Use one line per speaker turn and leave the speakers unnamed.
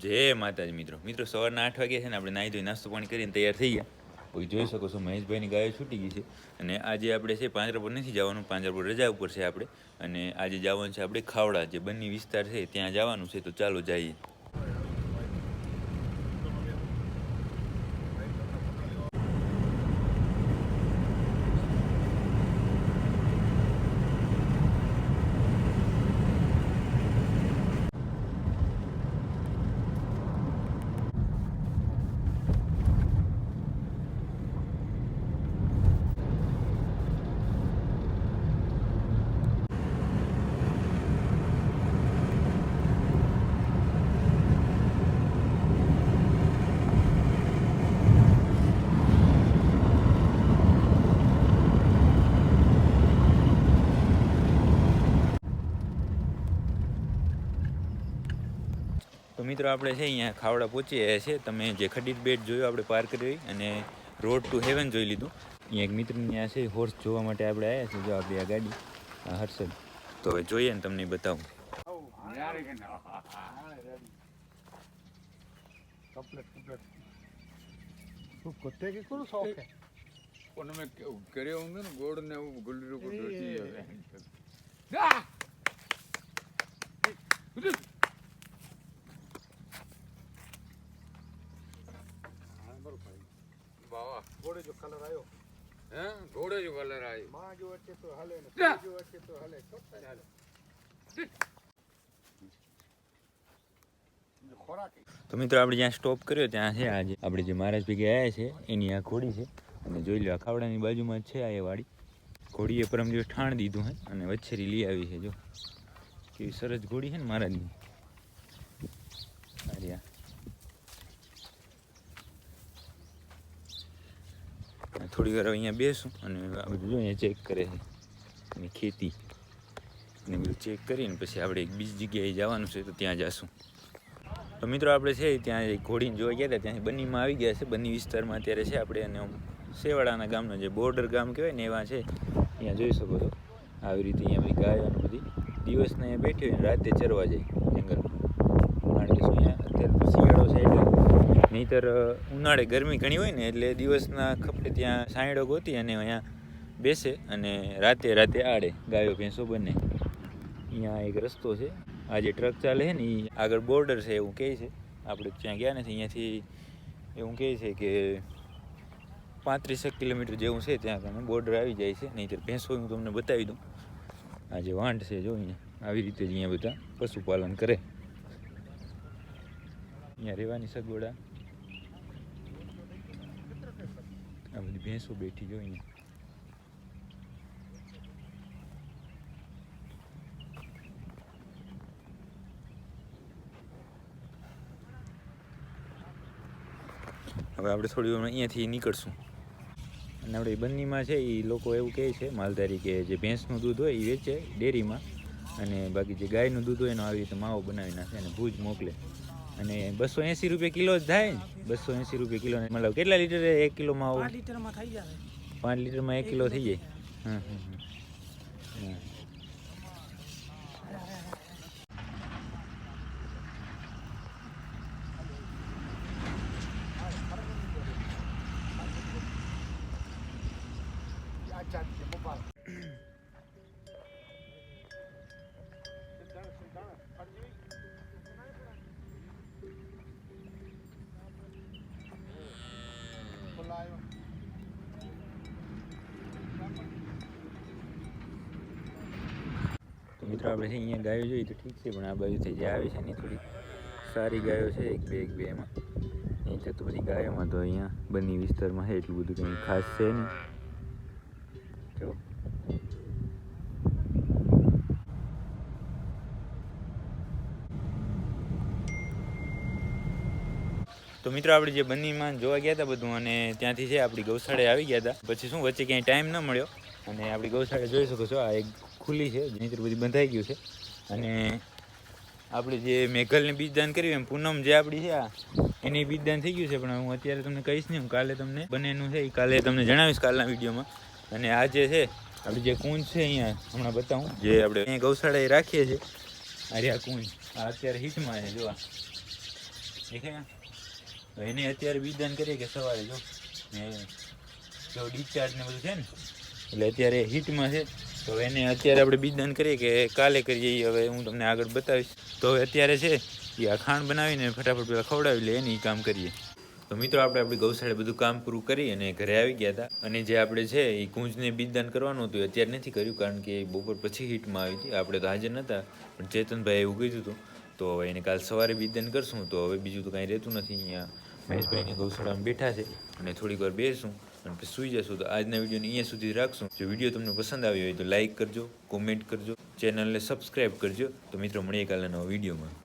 જય માતાજી મિત્રો. મિત્રો, સવારના આઠ વાગ્યા છે ને આપણે નાહી ધોઈ નાસ્તો પાણી કરીને તૈયાર થઈ ગયા. કોઈ જોઈ શકો છો મહેશભાઈની ગાયો છૂટી ગઈ છે અને આજે આપણે છે પાંજરાપુર નથી જવાનું પાંજરાપુર રજા ઉપર છે આપણે. અને આજે જવાનું છે આપણે ખાવડા, જે બંને વિસ્તાર છે ત્યાં જવાનું છે. તો ચાલો જઈએ. તો મિત્રો આપણે છે અહીંયા ખાવડા પહોંચી ગયા છે તમે જે ખડીર બેટ જોયો આપણે પાર કરી અને રોડ ટુ હેવન જોઈ લીધું અહીંયા એક મિત્રની ત્યાં છે હોર્સ જોવા માટે આપણે આવ્યા છીએ જો આપણી આ ગાડી આ હર્ષદ તો હવે જોઈએ ને તમને બતાવું
कुत्ते की कुल शौक है
उनमें करे होंगे ना गोड़ ने वो गुल्लू को વાહ ઘોડે જો કલર
આવ્યો હે? ઘોડે જો કલર આવ્યો
માં
જો અટકે તો હાલે ને જો અટકે તો હાલે. ચોક્કસ હાલે.
તો મિત્રો આપણે જ્યાં સ્ટોપ કર્યો ત્યાં છે આજે. આપણે જે મહારાજ ભેગી આવ્યા છે એની આ ઘોડી છે. અને જોઈ લો ખાવડાની બાજુમાં છે આ એ વાડી. ઘોડીએ પરમ ઠાણ દીધું હે અને વચ્છેરી લઈ આવી છે જો. કેવી સરસ ઘોડી છે ને મહારાજની. આ થોડી વાર અહીંયા બેસું અને આ બધું જો અહીંયા ચેક કરે છે. અને ખેતી. અને બધું ચેક કરીને પછી આપણે એક બીજી જગ્યાએ જવાનું છે તો ત્યાં જશું. તો મિત્રો આપણે છે ત્યાં ઘોડીને જોવા ગયા હતા ત્યાં બન્નીમાં આવી ગયા છે. બન્ની વિસ્તારમાં અત્યારે છે આપણે અને સેવાડાના ગામનો જે બોર્ડર ગામ કહેવાય ને એવા છે અહીંયા જોઈ શકો છો. આવી રીતે અહીંયા બધી ગાયો અને બધી દિવસને અહીંયા બેઠી હોય ને રાતે ચરવા જાય જંગલમાં. કારણ કે શું અહીંયા અત્યારે શિયાળો છે એટલે નહીંતર ઉનાળે ગરમી ઘણી હોય ને એટલે દિવસના ખપડે ત્યાં સાંયડો ગોતી અને અહીંયા બેસે અને રાતે રાતે આડે ગાયો, ભેંસો બને. અહીંયા એક રસ્તો છે. આ જે ટ્રક ચાલે છે ને એ આગળ બોર્ડર છે એવું કહે છે. આપણે ત્યાં ગયા નથી, અહીંયાથી એવું કહે છે કે પાંત્રીસેક કિલોમીટર જેવું છે ત્યાં તમે બોર્ડર આવી જાય છે, નહીંતર ભેંસો હું તમને બતાવી દઉં. આ જે વાંઢ છે, જો અહીંયા આવી રીતે જ અહીંયા બધા પશુપાલન કરે. અહીંયા રહેવાની સગવડ આ આ બધી ભેંસો બેઠી જોઈને. હવે આપણે થોડી વાર અહીંયાથી નીકળશું. અને આપણે બંનીમાં છે એ લોકો એવું કહે છે, માલધારી કે જે ભેંસનું દૂધ હોય એ વેચે ડેરીમાં. અને બાકી જે ગાયનું દૂધ હોય એનો આવી રીતે માવો બનાવી નાખે અને ભૂજ મોકલે. અને બસો એંસી રૂપિયા કિલો જ થાય ને? બસો એંસી રૂપિયા કિલો મતલબ કેટલા લીટર એક કિલો આવું?
પાંચ લીટરમાં થઈ જાય.
પાંચ લીટરમાં એક કિલો થઈ જાય. હા હમ હમ. હા મિત્રો, આપણે અહીંયા ગાયો જોઈએ તો ઠીક છે, પણ આ બાજુથી જે આવે છે ને એ થોડી સારી ગાયો છે, એક બે એક બે એમાં. અહીં તો બધી ગાયોમાં તો અહીંયા બની વિસ્તારમાં છે, એટલું બધું કંઈ ખાસ છે નહીં. જો. તો મિત્રો, આપણે જે બંનીમાં જોવા ગયા હતા બધું, અને ત્યાંથી છે આપણી ગૌશાળે આવી ગયા હતા, પછી શું, વચ્ચે ક્યાંય ટાઈમ ન મળ્યો. અને આપણી ગૌશાળા જોઈ શકો છો, આ એક ખુલ્લી છે નહીંતર બધી બંધાઈ ગયું છે. અને આપણે જે મેઘલને બીજદાન કર્યું, એમ પૂનમ જે આપણી છે, આ એની બીજદાન થઈ ગયું છે, પણ હું અત્યારે તમને કહીશ નહીં, હું કાલે તમને બંનેનું છે, એ કાલે તમને જણાવીશ કાલના વિડીયોમાં. અને આ જે છે, આપણી જે કુંજ છે અહીંયા, હમણાં બતાવું, જે આપણે અહીંયા ગૌશાળાએ રાખીએ છીએ આ રહ્યા કુંજ, આ અત્યારે હિટમાં છે, જોવા. દેખાય એને અત્યારે બીજદાન કરીએ કે સવારે, જો. ને જો ડિસ્ચાર્જ ને બધું છે ને એટલે અત્યારે હીટમાં છે. તો એને અત્યારે આપણે બીજદાન કરીએ કે કાલે કરીએ હવે હું તમને આગળ બતાવીશ. તો હવે અત્યારે છે એ આ ખાંડ બનાવીને ફટાફટ પેલા ખવડાવી લે એને કામ કરીએ. તો મિત્રો આપણે આપણી ગૌશાળે બધું કામ પૂરું કરી અને ઘરે આવી ગયા હતા. અને જે આપણે છે એ કુંજને બીજદાન કરવાનું હતું અત્યારે નથી કર્યું કારણ કે બપોર પછી હીટમાં આવી હતી. આપણે તો હાજર નહોતા પણ ચેતનભાઈ એવું કીધું હતું. તો હવે એને કાલ સવારે બીજદાન કરશું. તો હવે બીજું તો કાંઈ રહેતું નથી અહીંયા. મહેશભાઈની ગૌશાળામાં બેઠા છે અને થોડીક વાર બેસું. અને સૂઈ જશું તો આજના વિડીયોને અહીંયા સુધી રાખશું. જો વીડિયો તમને પસંદ આવ્યો હોય તો લાઇક કરજો, કોમેન્ટ કરજો, ચેનલને સબસ્ક્રાઈબ કરજો. તો મિત્રો, મળીએ કાલના નવા વિડીયોમાં.